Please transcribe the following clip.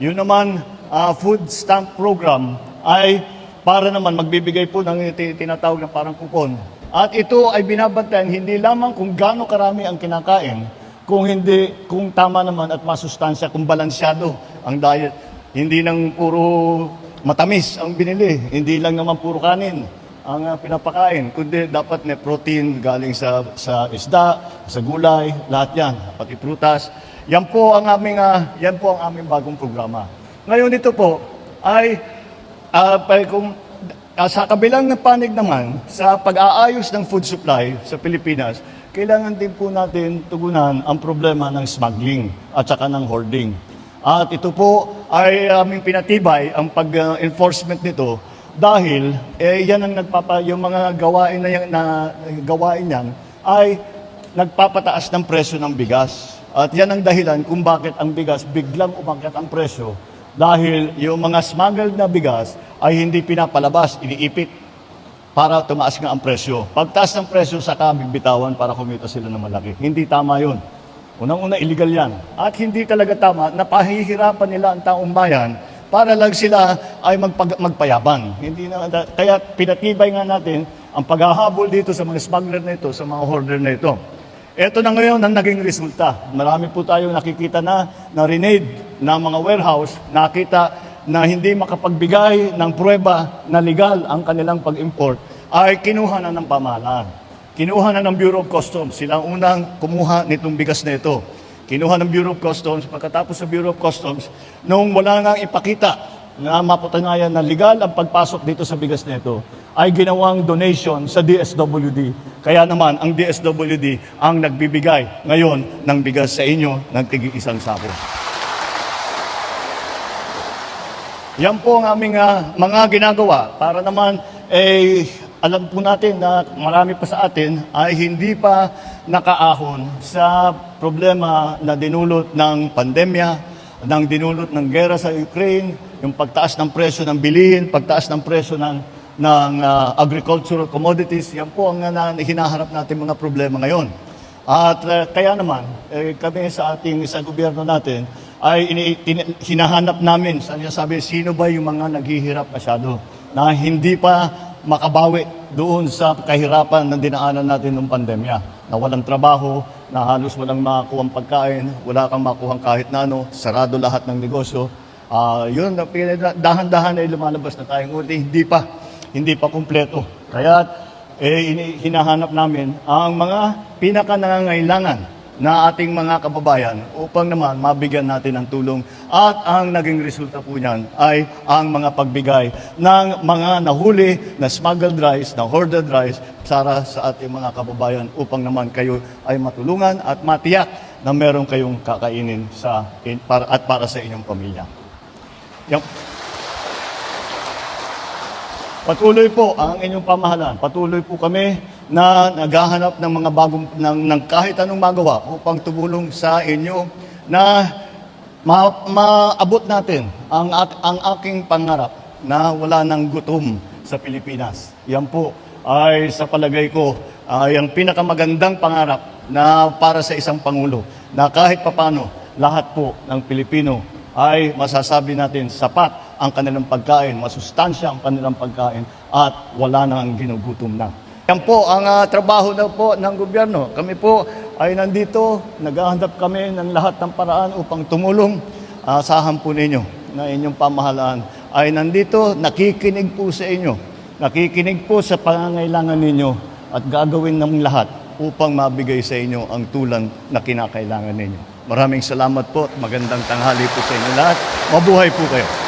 Yun naman, ah, food stamp program ay para naman magbibigay po ng ti- tinatawag na parang kupon. At ito ay binabantayan hindi lamang kung gaano karami ang kinakain, kung hindi, kung tama naman at masustansya, kung balansyado ang diet. Hindi nang puro matamis ang binili, hindi lang naman puro kanin ang ah, pinapakain, kundi dapat may protein galing sa sa isda, sa gulay, lahat 'yan, pati prutas. Yan po ang aming ah, yan po ang aming bagong programa. Ngayon ito po ay ah, pa- kung ah, sa kabilang ng panig naman sa pag-aayos ng food supply sa Pilipinas, kailangan din po natin tugunan ang problema ng smuggling at saka ng hoarding. At ito po ay aming pinatibay ang pag-enforcement nito dahil eh, yan ang nagpapa, yung mga gawain na, yan, na gawain yan ay nagpapataas ng presyo ng bigas. At yan ang dahilan kung bakit ang bigas biglang umakyat ang presyo dahil yung mga smuggled na bigas ay hindi pinapalabas, iniipit para tumaas nga ang presyo. Pagtaas ng presyo, saka bibitawan para kumita sila ng malaki. Hindi tama yun. Unang-una, illegal yan. At hindi talaga tama na pahihirapan nila ang taong bayan para lang sila ay magpag- magpayabang. Hindi na, kaya pinatibay nga natin ang paghahabol dito sa mga smuggler na ito, sa mga hoarder na ito. Ito na ngayon ang naging resulta. Marami po tayong nakikita na na renade na mga warehouse, nakita na hindi makapagbigay ng prueba na legal ang kanilang pag-import, ay kinuha na ng pamahalaan. Kinuha na ng Bureau of Customs. Sila ang unang kumuha nitong bigas na ito. Kinuha ng Bureau of Customs. Pagkatapos sa Bureau of Customs, nung wala nang ipakita na mapatunayan na legal ang pagpasok dito sa bigas na ito, ay ginawang donation sa DSWD. Kaya naman, ang DSWD ang nagbibigay ngayon ng bigas sa inyo ng tigi isang sako. Yan po ang aming ah, mga ginagawa para naman eh, alam po natin na marami pa sa atin ay hindi pa nakaahon sa problema na dinulot ng pandemya, ng dinulot ng gera sa Ukraine, yung pagtaas ng presyo ng bilihin, pagtaas ng presyo ng, ng ah, agricultural commodities. Yan po ang na, hinaharap natin mga problema ngayon. At uh, kaya naman, eh, kami sa ating sa gobyerno natin ay ini, tin- hinahanap namin, sabi sino ba yung mga naghihirap masyado na hindi pa makabawi doon sa kahirapan na dinaanan natin noong pandemya. Na walang trabaho, na halos walang makuha pagkain, wala kang makuha kahit na ano, sarado lahat ng negosyo. Ah, yun, dahan-dahan ay lumalabas na tayo. Ngunit hindi pa, hindi pa kumpleto. Kaya eh, hinahanap namin ang mga pinaka nangangailangan na ating mga kababayan upang naman mabigyan natin ng tulong at ang naging resulta po niyan ay ang mga pagbigay ng mga nahuli na smuggled rice, na hoarded rice para sa ating mga kababayan upang naman kayo ay matulungan at matiyak na meron kayong kakainin sa in, para, at para sa inyong pamilya. Yan. Patuloy po ang inyong pamahalaan. Patuloy po kami na naghahanap ng mga bagong ng, ng kahit anong magawa upang tumulong sa inyo na ma, maabot natin ang ang aking pangarap na wala nang gutom sa Pilipinas. Yan po ay sa palagay ko ay ang pinakamagandang pangarap na para sa isang pangulo na kahit papano lahat po ng Pilipino ay masasabi natin sapat ang kanilang pagkain, masustansya ang kanilang pagkain at wala nang ginugutom na. Yan po ang ah, trabaho na po ng gobyerno. Kami po ay nandito, naghahandap kami ng lahat ng paraan upang tumulong. Asahan po ninyo na inyong pamahalaan ay nandito, nakikinig po sa inyo. Nakikinig po sa pangangailangan ninyo at gagawin ng lahat upang mabigay sa inyo ang tulang na kinakailangan ninyo. Maraming salamat po at magandang tanghali po sa inyo lahat. Mabuhay po kayo.